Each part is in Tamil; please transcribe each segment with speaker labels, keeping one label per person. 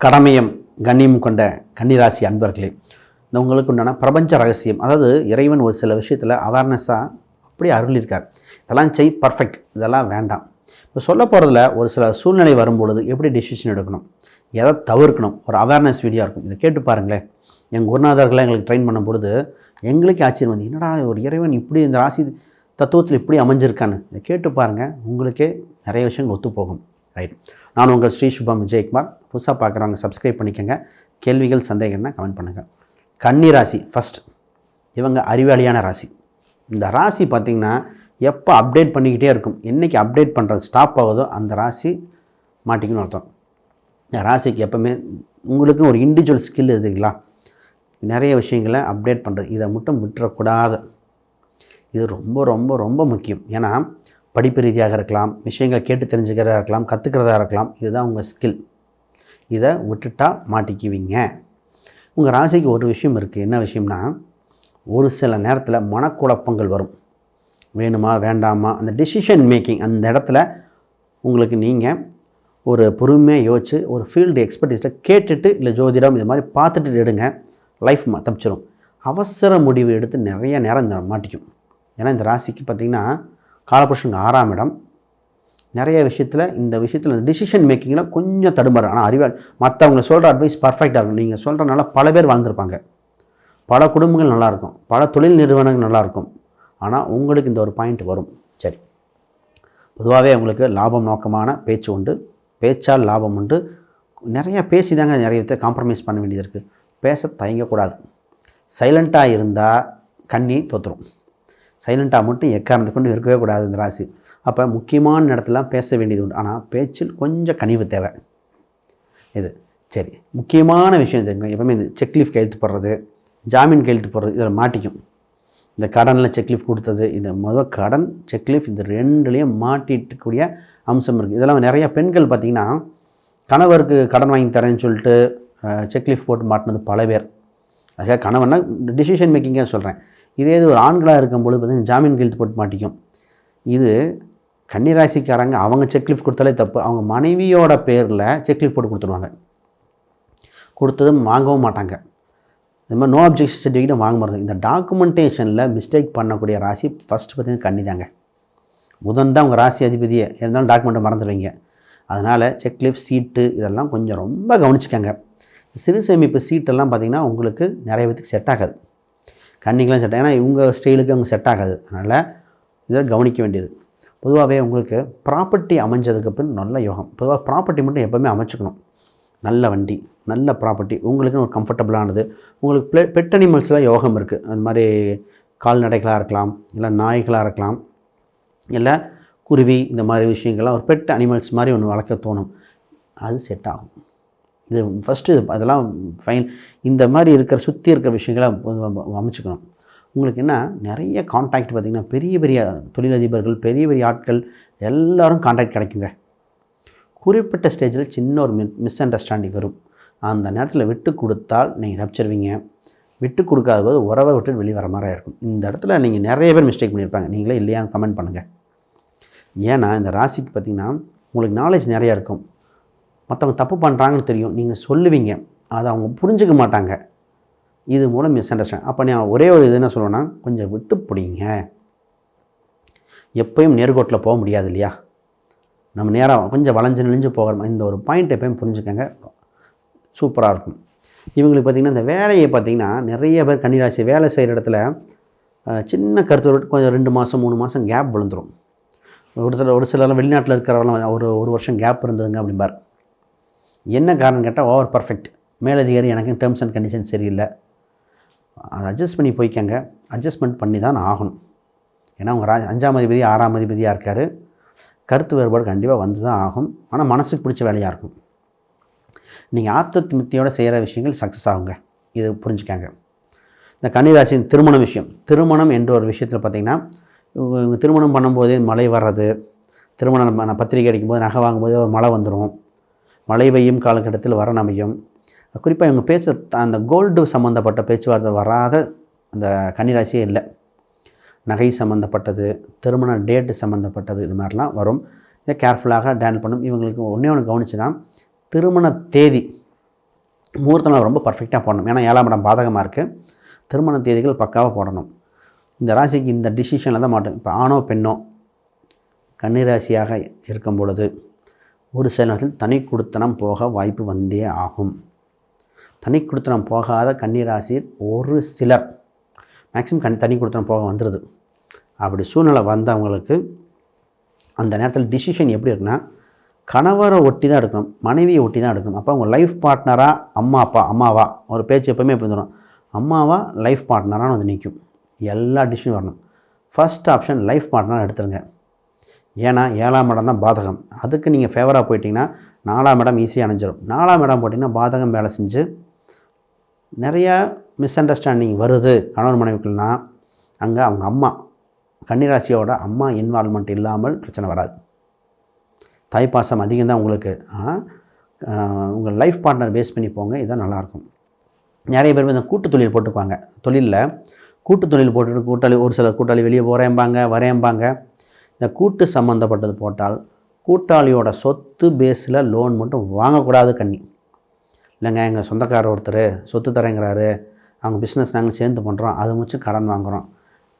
Speaker 1: கடமையும் கண்ணியம் கொண்ட கன்னிராசி அன்பர்களே இந்த உங்களுக்கு உண்டான பிரபஞ்ச ரகசியம் அதாவது இறைவன் ஒரு சில விஷயத்தில் அவேர்னஸாக அப்படியே அருளியிருக்கார். இதெல்லாம் செய் பர்ஃபெக்ட் இதெல்லாம் வேண்டாம். இப்போ சொல்ல போகிறதுல ஒரு சில சூழ்நிலை வரும்பொழுது எப்படி டிசிஷன் எடுக்கணும்? எதை தவிர்க்கணும்? ஒரு அவேர்னஸ் வீடியோ இருக்கும். இதை கேட்டு பாருங்களேன். எங்கள் குருநாதர்களை எங்களுக்கு ட்ரெயின் பண்ணும் பொழுது எங்களுக்கே ஆச்சரியம் வந்து என்னடா ஒரு இறைவன் இப்படி இந்த ராசி தத்துவத்தில் இப்படி அமைஞ்சிருக்கான்னு. இதை கேட்டு பாருங்கள் உங்களுக்கே நிறைய விஷயங்கள் ஒத்து போகும் ரைட் நான் உங்கள் ஸ்ரீ சுபம் விஜயகுமார். புதுசாக பார்க்குறவங்க சப்ஸ்கிரைப் பண்ணிக்கோங்க. கேள்விகள் சந்தேகம்னா கமெண்ட் பண்ணுங்கள் கன்னி ராசி ஃபஸ்ட் இவங்க அறிவாளியான ராசி. இந்த ராசி பார்த்திங்கன்னா எப்போ அப்டேட் பண்ணிக்கிட்டே இருக்கும். என்றைக்கு அப்டேட் பண்ணுறது ஸ்டாப் ஆகுதோ அந்த ராசி மாட்டிக்கணும்னு அர்த்தம். இந்த ராசிக்கு எப்போவுமே உங்களுக்கும் ஒரு இண்டிவிஜுவல் ஸ்கில் இருக்குங்களா நிறைய விஷயங்களை அப்டேட் பண்ணுறது இதை மட்டும் விட்டுறக்கூடாது. இது ரொம்ப ரொம்ப ரொம்ப முக்கியம். ஏன்னா படிப்பு ரீதியாக இருக்கலாம் விஷயங்களை கேட்டு தெரிஞ்சுக்கிறதா இருக்கலாம் கற்றுக்கிறதா இருக்கலாம் இதுதான் உங்கள் ஸ்கில் இதை விட்டுட்டா மாட்டிக்குவீங்க. உங்கள் ராசிக்கு ஒரு விஷயம் இருக்குது என்ன விஷயம்னா ஒரு சில நேரத்தில் மனக்குழப்பங்கள் வரும். வேணுமா வேண்டாமா? அந்த டிசிஷன் மேக்கிங் அந்த இடத்துல உங்களுக்கு நீங்கள் ஒரு பொறுமையாக யோசிச்சு ஒரு ஃபீல்டு எக்ஸ்பர்டிஸ்ட்டை கேட்டுட்டு இல்லை ஜோதிடம் இது மாதிரி பார்த்துட்டு எடுங்க. லைஃப் தப்பிச்சிடும் அவசர முடிவு எடுத்து நிறைய நேரம் இந்த மாட்டிக்கும். ஏன்னா இந்த ராசிக்கு பார்த்திங்கன்னா காலபுருஷனுக்கு ஆறாம் இடம். நிறைய விஷயத்தில் இந்த விஷயத்தில் டிசிஷன் மேக்கிங்கில் கொஞ்சம் தடுமாறு. ஆனால் அறிவாள் மற்றவங்க சொல்கிற அட்வைஸ் பர்ஃபெக்டாக இருக்கும். நீங்கள் சொல்கிறனால பல பேர் வாழ்ந்திருப்பாங்க. பல குடும்பங்கள் நல்லாயிருக்கும் பல தொழில் நிறுவனங்கள் நல்லாயிருக்கும் ஆனால் உங்களுக்கு இந்த ஒரு பாயிண்ட் வரும். சரி. பொதுவாகவே உங்களுக்கு லாபம் நோக்கமான பேச்சு உண்டு. பேச்சால் லாபம் உண்டு. நிறையா பேசி தாங்க நிறைய விதத்தை காம்ப்ரமைஸ் பண்ண வேண்டியது இருக்குது பேச தயங்கக்கூடாது. சைலண்ட்டாக இருந்தால் கண்ணி தோற்றுரும் சைலண்ட்டாக மட்டும் எக்காரணத்தை கொண்டு இருக்கவே கூடாது இந்த ராசி. அப்போ முக்கியமான இடத்துலாம் பேச வேண்டியது உண்டு. ஆனால் பேச்சில் கொஞ்சம் கனிவு தேவை. இது. சரி. முக்கியமான விஷயம் தெரியுங்க எப்பவுமே இந்த செக்லீஃப் கையெழுத்து போடுறது ஜாமீன் கையெழுத்து போடுறது இதில் மாட்டிக்கும். இந்த கடனில் செக்லீஃப் கொடுத்தது இந்த முதல் கடன் செக்லீஃப் இந்த ரெண்டுலேயும் மாட்டிட்டுக்கூடிய அம்சம் இருக்குது இதெல்லாம் நிறைய பெண்கள் பார்த்திங்கன்னா கணவருக்கு கடன் வாங்கி தரேன்னு சொல்லிட்டு செக்லீஃப் போட்டு மாட்டினது பல பேர். அதுக்காக கணவன்னா டிசிஷன் மேக்கிங்காக சொல்கிறேன் இதே இது ஒரு ஆண்களாக இருக்கும் பொழுது பார்த்திங்கன்னா ஜாமீன் கையெழுத்து போட்டு மாட்டிக்கும். இது கன்னிராசிக்காரங்க அவங்க செக்லீஃப் கொடுத்தாலே தப்பு. அவங்க மனைவியோட பேரில் செக்லீஃப் போட்டு கொடுத்துருவாங்க. கொடுத்ததும் வாங்கவும் மாட்டாங்க. இது மாதிரி நோ அப்ஜெக்ஷன் சர்டிஃபிகேட் வாங்க மாட்டாங்க. இந்த டாக்குமெண்டேஷனில் மிஸ்டேக் பண்ணக்கூடிய ராசி ஃபஸ்ட்டு பார்த்தீங்கன்னா கண்ணி தாங்க. புதன் தான் உங்கள் ராசி அதிபதியே. இருந்தாலும் டாக்குமெண்ட்டை மறந்துடுவீங்க. அதனால் செக்லீஃப் சீட்டு இதெல்லாம் கொஞ்சம் ரொம்ப கவனிச்சுக்கோங்க. சிறு சேமிப்பு சீட்டெல்லாம் பார்த்திங்கன்னா உங்களுக்கு நிறைய பேத்துக்கு செட் ஆகாது. கன்னிக்கெலாம் செட் ஏன்னா இவங்க ஸ்டைலுக்கு அவங்க செட் ஆகாது. அதனால் இதை கவனிக்க வேண்டியது. பொதுவாகவே உங்களுக்கு ப்ராப்பர்ட்டி அமைஞ்சதுக்கப்புறம் நல்ல யோகம். பொதுவாக ப்ராப்பர்ட்டி மட்டும் எப்போவுமே அமைச்சுக்கணும். நல்ல வண்டி நல்ல ப்ராப்பர்ட்டி உங்களுக்குன்னு ஒரு கம்ஃபர்டபுளானது உங்களுக்கு பெ பெட் அனிமல்ஸ்லாம் யோகம் இருக்குது அந்த மாதிரி கால்நடைகளாக இருக்கலாம் இல்லை நாய்களாக இருக்கலாம் இல்லை குருவி இந்த மாதிரி விஷயங்கள்லாம் ஒரு பெட் அனிமல்ஸ் மாதிரி ஒன்று வளர்க்க தோணும். அது செட் ஆகும். இது ஃபஸ்ட்டு அதெல்லாம் ஃபைன் இந்த மாதிரி இருக்கிற சுற்றி இருக்கிற விஷயங்களை அமைச்சுக்கணும். உங்களுக்கு என்ன நிறைய காண்டாக்ட் பார்த்திங்கன்னா பெரிய பெரிய தொழிலதிபர்கள் பெரிய பெரிய ஆட்கள் எல்லாரும் கான்டாக்ட் கிடைக்குங்க. குறிப்பிட்ட ஸ்டேஜில் சின்ன ஒரு மி மிஸ் அண்டர்ஸ்டாண்டிங் வரும். அந்த நேரத்தில் விட்டு கொடுத்தால் நீங்கள் தப்பிச்சிருவீங்க. விட்டு கொடுக்காத போது உறவை விட்டு வெளியே வர மாதிரி இருக்கும். இந்த இடத்துல நீங்கள் நிறைய பேர் மிஸ்டேக் பண்ணியிருப்பாங்க. நீங்களே இல்லையான்னு கமெண்ட் பண்ணுங்கள் ஏன்னா இந்த ராசிக்கு பார்த்திங்கன்னா உங்களுக்கு நாலேஜ் நிறையா இருக்கும். மற்றவங்க தப்பு பண்ணுறாங்கன்னு தெரியும். நீங்கள் சொல்லுவீங்க. அதை அவங்க புரிஞ்சுக்க மாட்டாங்க. இது மூலம் மிஸ் அண்டர்ஸ்டாண்ட் அப்போ நான் ஒரே ஒரு இது என்ன சொல்லுவேன்னா கொஞ்சம் விட்டு பிடிங்க. எப்பயும் நேர்கோட்டில் போக முடியாது இல்லையா? நம்ம நேராக கொஞ்சம் வளைஞ்சு நெளிஞ்சு போகிற இந்த ஒரு பாயிண்ட் எப்பயும் புரிஞ்சுக்கங்க. சூப்பராக இருக்கும். இவங்களுக்கு பார்த்திங்கன்னா இந்த வேலையை பார்த்திங்கன்னா நிறைய பேர் கன்னிராசி வேலை செய்கிற இடத்துல சின்ன கருத்து கொஞ்சம் ரெண்டு மாதம் மூணு மாதம் கேப் விழுந்துரும். ஒரு சில ஒரு சிலர் வெளிநாட்டில் இருக்கிறவங்களாம் ஒரு ஒரு வருஷம் கேப் இருந்ததுங்க அப்படிம்பார். என்ன காரணம் கேட்டால் ஓவர் பர்ஃபெக்ட் மேலதிகாரி எனக்கு டேர்ம்ஸ் அண்ட் கண்டிஷன் சரியில்லை. அதை அட்ஜஸ்ட் பண்ணி போய்க்கங்க. அட்ஜஸ்ட்மெண்ட் பண்ணி தான் ஆகணும். ஏன்னா அவங்க ரா அஞ்சாம் அதிபதி ஆறாம் அதிபதியாக இருக்கார். கருத்து வேறுபாடு கண்டிப்பாக வந்து தான் ஆகும். ஆனால் மனசுக்கு பிடிச்ச வேலையாக இருக்கும். நீங்கள் ஆப்தமித்தியோட செய்கிற விஷயங்கள் சக்ஸஸ் ஆகுங்க. இது புரிஞ்சுக்காங்க. இந்த கன்னிராசியின் திருமண விஷயம். திருமணம் என்ற ஒரு விஷயத்தில் பார்த்திங்கன்னா இவங்க திருமணம் பண்ணும்போதே மழை வர்றது திருமணம் பத்திரிக்கை அடிக்கும்போது நகை வாங்கும்போது ஒரு மழை வந்துடும் மழை பெய்யும் காலகட்டத்தில் வர அமையும் குறிப்பாக இவங்க பேச்சு அந்த கோல்டு சம்மந்தப்பட்ட பேச்சுவார்த்தை வராத அந்த கன்னிராசியே இல்லை. நகை சம்மந்தப்பட்டது திருமண டேட்டு சம்மந்தப்பட்டது இது மாதிரிலாம் வரும். இதை கேர்ஃபுல்லாக டேண்டில் பண்ணும். இவங்களுக்கு ஒன்றே ஒன்று கவனிச்சுன்னா திருமண தேதி முகூர்த்த நாள் ரொம்ப பர்ஃபெக்டாக போடணும். ஏன்னா ஏழாம் இடம் பாதகமாக இருக்குது திருமண தேதிகள் பக்காவாக போடணும். இந்த ராசிக்கு இந்த டிசிஷனில் தான் மாட்டோம் இப்போ ஆணோ பெண்ணோ கன்னிராசியாக இருக்கும் பொழுது ஒரு சில நேரத்தில் தனி கொடுத்தனம் போக வாய்ப்பு வந்தே ஆகும். தனி கொடுத்தனம் போகாத கன்னிராசியில் ஒரு சிலர் மேக்ஸிமம் கண் தனி கொடுத்தனம் போக வந்துடுது அப்படி சூழ்நிலை வந்தவங்களுக்கு அந்த நேரத்தில் டிசிஷன் எப்படி இருக்குன்னா கணவரை ஒட்டி தான் எடுக்கணும் மனைவியை ஒட்டி தான் எடுக்கணும். அப்போ அவங்க லைஃப் பார்ட்னராக அம்மா அப்பா அம்மாவா? ஒரு பேச்சு எப்போவுமே எப்படி வந்துடும் அம்மாவா லைஃப் பார்ட்னரானு வந்து நிற்கும் எல்லா டிஷ்ஷும் வரணும். ஃபஸ்ட் ஆப்ஷன் லைஃப் பார்ட்னராக எடுத்துருங்க. ஏன்னா ஏழாம் இடம் தான் பாதகம். அதுக்கு நீங்கள் ஃபேவராக போயிட்டீங்கன்னா நாலாம் இடம் ஈஸியாக அணைஞ்சிடும் நாலாம் இடம் போட்டிங்கன்னா பாதகம் வேலை செஞ்சு நிறையா மிஸ் அண்டர்ஸ்டாண்டிங் வருது. கணவன் மனைவிக்குள்னா அங்கே அவங்க அம்மா கன்னிராசியோட அம்மா இன்வால்மெண்ட் இல்லாமல் பிரச்சனை வராது. தாய்ப்பாசம் அதிகம் தான் உங்களுக்கு. ஆனால் உங்கள் லைஃப் பார்ட்னர் பேஸ் பண்ணி போங்க இதுதான் நல்லாயிருக்கும். நிறைய பேர் இந்த கூட்டு தொழில் போட்டுக்குவாங்க. தொழிலில் கூட்டு தொழில் போட்டுட்டு கூட்டாளி ஒரு சில கூட்டாளி வெளியே போகிறேம்பாங்க வரேம்பாங்க. இந்த கூட்டு சம்மந்தப்பட்டது போட்டால் கூட்டாளியோட சொத்து பேஸில் லோன் மட்டும் வாங்கக்கூடாது கண்ணி இல்லைங்க எங்கள் சொந்தக்காரர் ஒருத்தர் சொத்து தரேங்கிறாரு அவங்க பிஸ்னஸ் நாங்கள் சேர்ந்து பண்ணுறோம் அதை முடிச்சு கடன் வாங்குகிறோம்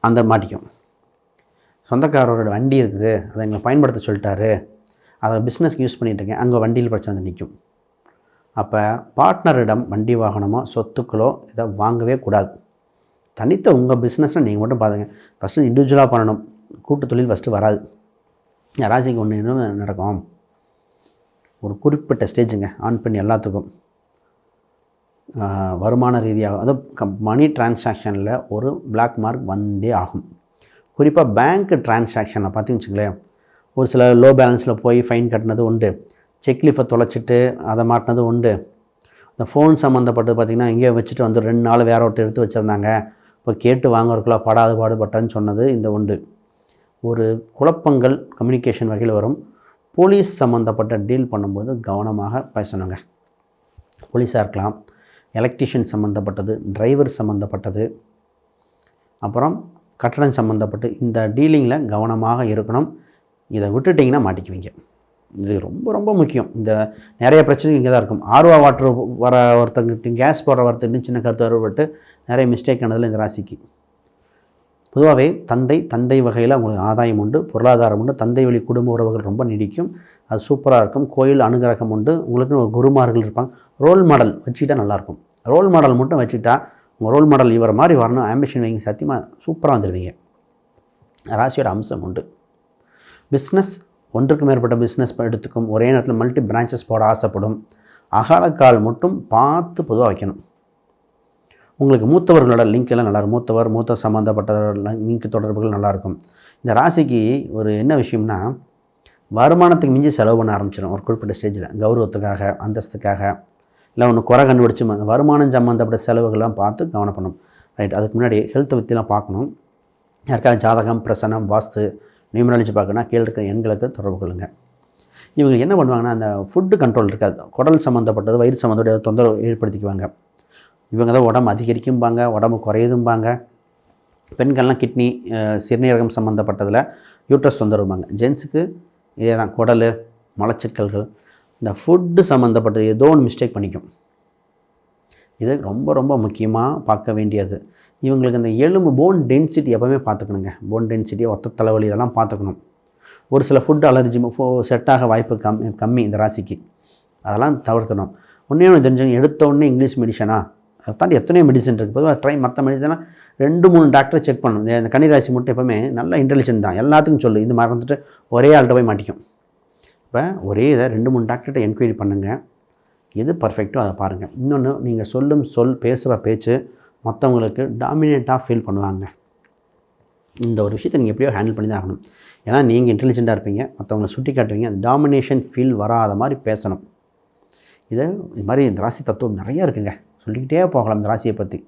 Speaker 1: அந்த மாட்டிக்கும். சொந்தக்காரரோட வண்டி இருக்குது அதை எங்களை பயன்படுத்த சொல்லிட்டாரு அதை பிஸ்னஸ்க்கு யூஸ் பண்ணிகிட்ருக்கேன் அங்கே வண்டியில் பிரச்சனை வந்து நிற்கும் அப்போ பார்ட்னரிடம் வண்டி வாகனமோ சொத்துக்களோ இதை வாங்கவே கூடாது. தனித்த உங்கள் பிஸ்னஸை நீங்கள் மட்டும் பாருங்கள் ஃபஸ்ட்டு இண்டிவிஜுவலாக பண்ணணும். கூட்டு தொழில் ஃபஸ்ட்டு வராது. ராசிக்கு ஒன்று இன்னும் நடக்கும்? ஒரு குறிப்பிட்ட ஸ்டேஜுங்க ஆன் பண்ணி எல்லாத்துக்கும். வருமான ரீதியாக அதாவது மணி டிரான்சாக்ஷனில் ஒரு பிளாக் மார்க் வந்தே ஆகும். குறிப்பாக பேங்க் டிரான்சாக்ஷனை பார்த்தீங்கன்னு வச்சுங்களேன் ஒரு சில லோ பேலன்ஸில் போய் ஃபைன் கட்டினது உண்டு. செக் லீஃபை தொலைச்சிட்டு அதை மாட்டினது உண்டு. இந்த ஃபோன் சம்மந்தப்பட்டது பார்த்திங்கன்னா எங்கேயோ வச்சுட்டு வந்து ரெண்டு நாள் வேறு ஒருத்தர் எடுத்து வச்சுருந்தாங்க. இப்போ கேட்டு வாங்குறதுக்குள்ள படாது பாடுபட்டேன்னு சொன்னது இந்த உண்டு. ஒரு குழப்பங்கள் கம்யூனிகேஷன் வகையில் வரும். போலீஸ் சம்மந்தப்பட்ட டீல் பண்ணும்போது கவனமாக பேசணுங்க. போலீஸாக இருக்கலாம். எலக்ட்ரிஷியன் சம்மந்தப்பட்டது டிரைவர் சம்மந்தப்பட்டது அப்புறம் கட்டடம் சம்மந்தப்பட்டு இந்த டீலிங்கில் கவனமாக இருக்கணும். இதை விட்டுட்டிங்கன்னா மாட்டிக்குவீங்க. இது ரொம்ப ரொம்ப முக்கியம். இந்த நிறைய பிரச்சனை இங்கே தான் இருக்கும். ஆர்வா வாட்டர் வர ஒருத்தங்கிட்ட கேஸ் போடுற ஒருத்தர் சின்ன கருத்து வருபட்டு நிறைய மிஸ்டேக் ஆனதில் இந்த ராசிக்கு. பொதுவாகவே தந்தை தந்தை வகையில் உங்களுக்கு ஆதாயம் உண்டு பொருளாதாரம் உண்டு தந்தை வழி குடும்ப உறவுகள் ரொம்ப நீடிக்கும் அது சூப்பராக இருக்கும் கோயில் அனுகிரகம் உண்டு உங்களுக்குன்னு ஒரு குருமார்கள் இருப்பாங்க ரோல் மாடல் வச்சுக்கிட்டா நல்லாயிருக்கும். ரோல் மாடல் மட்டும் வச்சுக்கிட்டா உங்கள் ரோல் மாடல் இவரை மாதிரி வரணும் ஆம்பிஷன் வைங்க சத்தியமாக சூப்பராக வந்துடுவீங்க ராசியோட அம்சம் உண்டு. பிஸ்னஸ் ஒன்றுக்கு மேற்பட்ட பிஸ்னஸ் எடுத்துக்கும் ஒரே நேரத்தில் மல்டி பிரான்ச்சஸ் போட ஆசைப்படும் அகாலக்கால் மட்டும் பார்த்து பொதுவாக வைக்கணும். உங்களுக்கு மூத்தவர்களோட லிங்க் எல்லாம் நல்லாயிருக்கும் மூத்தவர் மூத்த சம்மந்தப்பட்ட லிங்க் தொடர்புகள் நல்லாயிருக்கும் இந்த ராசிக்கு ஒரு என்ன விஷயம்னா வருமானத்துக்கு மிஞ்சி செலவு பண்ண ஆரம்பிச்சிடும் ஒரு குறிப்பிட்ட ஸ்டேஜில் கௌரவத்துக்காக அந்தஸ்துக்காக. இல்லை ஒன்று குறை கண்டுபிடிச்சி வருமானம் சம்மந்தப்பட்ட செலவுகள்லாம் பார்த்து கவனம் ரைட் அதுக்கு முன்னாடி ஹெல்த்தை பற்றிலாம் பார்க்கணும். யாருக்காவது ஜாதகம் பிரசனம் வாஸ்து நியூமராலஜி பார்க்கணும்னா கீழே இருக்கிற எண்களுக்கு தொடர்பு கொள்ளுங்க. இவங்க என்ன பண்ணுவாங்கன்னா அந்த ஃபுட்டு கண்ட்ரோல் இருக்காது. குடல் சம்மந்தப்பட்டது வயிறு சம்மந்தப்பட்ட தொந்தரவு ஏற்படுத்திக்குவாங்க. இவங்க தான் உடம்பு அதிகரிக்கும்பாங்க உடம்பு குறையுதும்பாங்க. பெண்கள்லாம் கிட்னி சிறுநீரகம் சம்மந்தப்பட்டதில் யூட்ரஸ் தொந்தரவுபாங்க ஜென்ஸுக்கு இதே தான் குடல் மலச்சிக்கல்கள் இந்த ஃபுட்டு சம்மந்தப்பட்டது ஏதோ ஒன்று மிஸ்டேக் பண்ணிக்கும். இது ரொம்ப ரொம்ப முக்கியமாக பார்க்க வேண்டியது. இவங்களுக்கு அந்த எலும்பு போன் டென்சிட்டி எப்போவுமே பார்த்துக்கணுங்க. போன் டென்சிட்டி ஒத்த தலைவலி இதெல்லாம் பார்த்துக்கணும். ஒரு சில ஃபுட் அலர்ஜி செட்டாக வாய்ப்பு கம் கம்மி இந்த ராசிக்கு. அதெல்லாம் தவிர்த்தணும் ஒன்றே ஒன்று தெரிஞ்சவங்க எடுத்த உடனே இங்கிலீஷ் மெடிஷனா அதை தாண்டி எத்தனையோ மெடிசன் இருக்குது பொதுவாக ட்ரை மற்ற மெடிசனாக ரெண்டு மூணு டாக்டரை செக் பண்ணணும். இந்த கன்னிராசி மட்டும் எப்போவுமே நல்ல இன்டெலிஜென்ட் தான். எல்லாத்துக்கும் சொல்லு. இது மறந்துட்டு ஒரே ஆள்கிட்ட போய் மாட்டிக்கும். இப்போ ஒரே இதை ரெண்டு மூணு டாக்டர்கிட்ட என்கொயரி பண்ணுங்கள் எது பர்ஃபெக்ட்டோ அதை பாருங்கள் இன்னொன்று நீங்கள் சொல்லும் சொல் பேசுகிற பேச்சு மற்றவங்களுக்கு டாமினேட்டாக ஃபீல் பண்ணுவாங்க. இந்த ஒரு விஷயத்தை நீங்கள் எப்படியோ ஹேண்டில் பண்ணி தான் ஆகணும். ஏன்னா நீங்கள் இன்டெலிஜென்ட்டாக இருப்பீங்க. மற்றவங்களை சுட்டி காட்டுவீங்க. அந்த டாமினேஷன் ஃபீல் வராத மாதிரி பேசணும். இதை இது மாதிரி இந்த ராசி தத்துவம் நிறையா இருக்குங்க. சொல்லிக்கிட்டே போகலாம் இந்த ராசியை பற்றி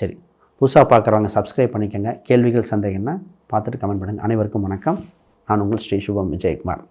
Speaker 1: சரி புதுசாக பார்க்குறவங்க சப்ஸ்கிரைப் பண்ணிக்கோங்க. கேள்விகள் சந்தேகம்னா பார்த்துட்டு கமெண்ட் பண்ணுங்கள் அனைவருக்கும் வணக்கம். நான் உங்கள் ஸ்ரீ சுபம் விஜயகுமார்.